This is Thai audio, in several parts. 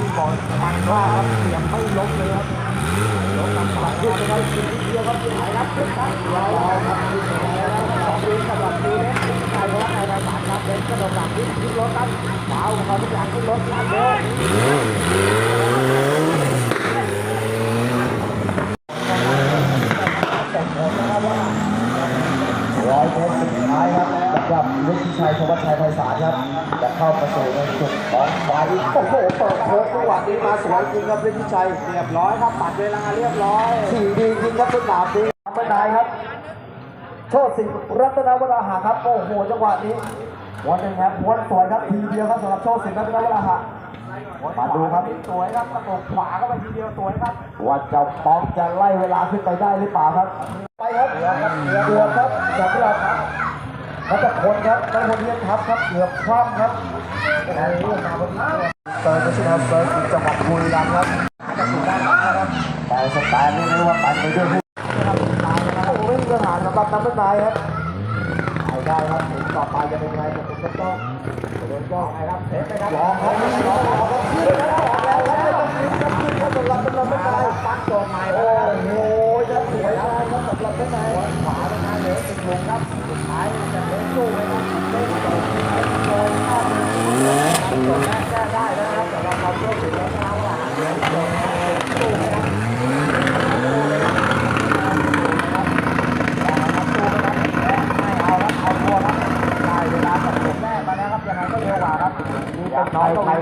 ที่บอลมันว่าครับเสียงไม่ล้มเลยครับล้มลำบากด้วยนะครับทีเดียวครับหายรับเป็นตั้งรอครับสองวินสำหรับดูเล็กใครว่าใครได้สามครับเป็นกระโดดหลังที่ขึ้นรถครับเมาเขาทุกอย่างขึ้นรถเดินร้อยเมตรสุดท้ายครับ สำหรับฤทธิชัยธวัชชัยไพศาลครับจะเข้ามาสู่ในจุดของไฟโอ้โหเปิดโค้งจังหวะนี้มาสวยจริงครับฤทธิชัยเรียบร้อยครับปัดเวลาเรียบร้อยสี่ดีจริงครับเป็นดาบดีไม่นายครับโชติสิงห์รัตนวราหะครับโอ้โหจังหวะนี้วันหนึ่งครับวันสวยครับทีเดียวครับสำหรับโชติสิงห์รัตนวราหะมาดูครับสวยครับกระโดดขวาเข้าไปทีเดียวสวยครับว่าเจ้าป๊อกจะไล่เวลาขึ้นไปได้หรือเปล่าครับ ไปครับเกือบครับเกือบครับสำหรับ นัทพลครับนัทพลเทียนทัพครับเกือบคว่ำครับในเรื่องมาวันนี้เติร์นชัชนาเซิร์ฟจังหวัดบุรีรัมย์ครับจะถูกได้ครับแต่สไตล์นี้เรียกว่าปั่นไปด้วยผู้โอ้โหไม่มีปัญหาสำหรับน้ำมันนายครับไปได้ครับต่อไปจะเป็นไงจะเป็นก็ต้องเดินก็นะครับเอ๊ะไปครับลองครับลองครับ รก็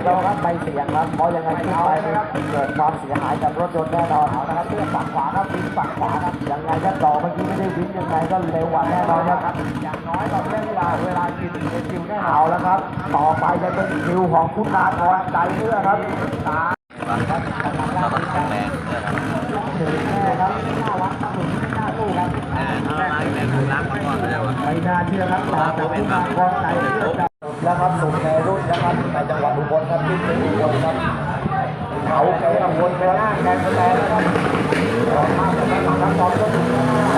ก็คครัรับไปไปเสียงครับเพราะยังไงขึ้นไปเกิดความเสียหายกับรถยนต์แน่นอนเอาละครับเลือกฝั่งขวาครับวิ่งฝั่งขวาครับยังไงถ้าต่อเมื่อกี้ไม่ได้วิ่งยังไงก็เร็วกว่าแน่นอนครับอย่างน้อยเราเล่นเวลาเวลาคิว เอาแล้วครับ ต่อไปจะเป็นคิวของคุณนาทรใจเนื้อครับตาบังล่าเป็นแรงถึงแน่ครับหน้าวัดถึงหน้าตู้ครับไม่น่าเชื่อครับต่อจากคุณนาทรใจเนื้อครับแล้วครับสุดในรุ่นนะครับในจังหวัดอุบลครับที่เป็นอุบลครับเขาแก่อุบลครับหน้าแดงแดงนะครับขอบคุณครับขอบคุณครับขอบคุณครับ